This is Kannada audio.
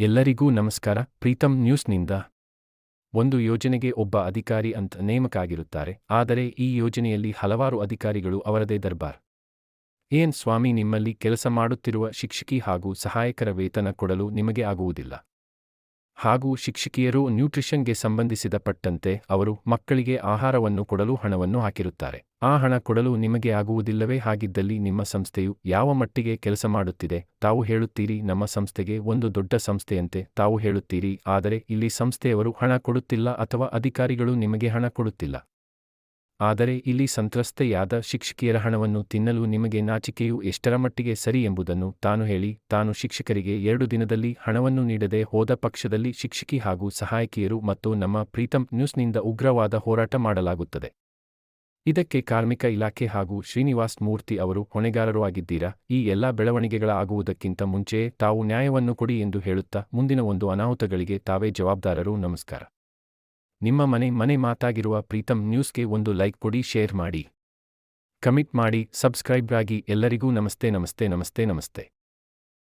ಎಲ್ಲರಿಗೂ ನಮಸ್ಕಾರ. ಪ್ರೀತಮ್ ನ್ಯೂಸ್ನಿಂದ. ಒಂದು ಯೋಜನೆಗೆ ಒಬ್ಬ ಅಧಿಕಾರಿ ಅಂತ ನೇಮಕ ಆಗಿರುತ್ತಾರೆ ಆದರೆ ಈ ಯೋಜನೆಯಲ್ಲಿ ಹಲವಾರು ಅಧಿಕಾರಿಗಳು ಅವರದೇ ದರ್ಬಾರ್. ಏನ್ ಸ್ವಾಮಿ ನಿಮ್ಮಲ್ಲಿ ಕೆಲಸ ಮಾಡುತ್ತಿರುವ ಶಿಕ್ಷಕಿ ಹಾಗೂ ಸಹಾಯಕರ ವೇತನ ಕೊಡಲು ನಿಮಗೆ ಆಗುವುದಿಲ್ಲ. ಹಾಗೂ ಶಿಕ್ಷಕಿಯರು ನ್ಯೂಟ್ರಿಷನ್ಗೆ ಸಂಬಂಧಿಸಿದ ಪಟ್ಟಂತೆ ಅವರು ಮಕ್ಕಳಿಗೆ ಆಹಾರವನ್ನು ಕೊಡಲು ಹಣವನ್ನು ಹಾಕಿರುತ್ತಾರೆ. ಆ ಹಣ ಕೊಡಲು ನಿಮಗೆ ಆಗುವುದಿಲ್ಲವೇ ಹಾಗಿದ್ದಲ್ಲಿ ನಿಮ್ಮ ಸಂಸ್ಥೆಯು ಯಾವ ಮಟ್ಟಿಗೆ ಕೆಲಸ ಮಾಡುತ್ತಿದೆ ತಾವು ಹೇಳುತ್ತೀರಿ ನಮ್ಮ ಸಂಸ್ಥೆಗೆ ಒಂದು ದೊಡ್ಡ ಸಂಸ್ಥೆಯಂತೆ ತಾವು ಹೇಳುತ್ತೀರಿ ಆದರೆ ಇಲ್ಲಿ ಸಂಸ್ಥೆಯವರು ಹಣ ಕೊಡುತ್ತಿಲ್ಲ ಅಥವಾ ಅಧಿಕಾರಿಗಳು ನಿಮಗೆ ಹಣ ಕೊಡುತ್ತಿಲ್ಲ. ಆದರೆ ಇಲ್ಲಿ ಸಂತ್ರಸ್ತೆಯಾದ ಶಿಕ್ಷಕಿಯರ ಹಣವನ್ನು ತಿನ್ನಲು ನಿಮಗೆ ನಾಚಿಕೆಯು ಎಷ್ಟರ ಮಟ್ಟಿಗೆ ಸರಿ ಎಂಬುದನ್ನು ತಾನು ಹೇಳಿ ತಾನು ಶಿಕ್ಷಕರಿಗೆ ಎರಡು ದಿನದಲ್ಲಿ ಹಣವನ್ನು ನೀಡದೆ ಹೋದ ಪಕ್ಷದಲ್ಲಿ ಶಿಕ್ಷಕಿ ಹಾಗೂ ಸಹಾಯಕಿಯರು ಮತ್ತು ನಮ್ಮ ಪ್ರೀತಂ ನ್ಯೂಸ್ನಿಂದ ಉಗ್ರವಾದ ಹೋರಾಟ ಮಾಡಲಾಗುತ್ತದೆ. ಇದಕ್ಕೆ ಕಾರ್ಮಿಕ ಇಲಾಖೆ ಹಾಗೂ ಶ್ರೀನಿವಾಸ್ ಮೂರ್ತಿ ಅವರು ಹೊಣೆಗಾರರು ಆಗಿದ್ದೀರಾ? ಈ ಎಲ್ಲ ಬೆಳವಣಿಗೆಗಳ ಆಗುವುದಕ್ಕಿಂತ ಮುಂಚೆಯೇ ತಾವು ನ್ಯಾಯವನ್ನು ಕೊಡಿ ಎಂದು ಹೇಳುತ್ತಾ ಮುಂದಿನ ಒಂದು ಅನಾಹುತಗಳಿಗೆ ತಾವೇ ಜವಾಬ್ದಾರರು? ನಮಸ್ಕಾರ. ನಿಮ್ಮ ಮನೆ ಮನೆ ಮಾತಾಗಿರುವ ಪ್ರೀತಂ ನ್ಯೂಸ್ಗೆ ಒಂದು ಲೈಕ್ ಕೊಡಿ, ಶೇರ್ ಮಾಡಿ. ಕಮಿಟ್ ಮಾಡಿ, ಸಬ್ಸ್ಕ್ರೈಬ್ ಆಗಿ ಎಲ್ಲರಿಗೂ ನಮಸ್ತೆ ನಮಸ್ತೆ ನಮಸ್ತೆ ನಮಸ್ತೆ.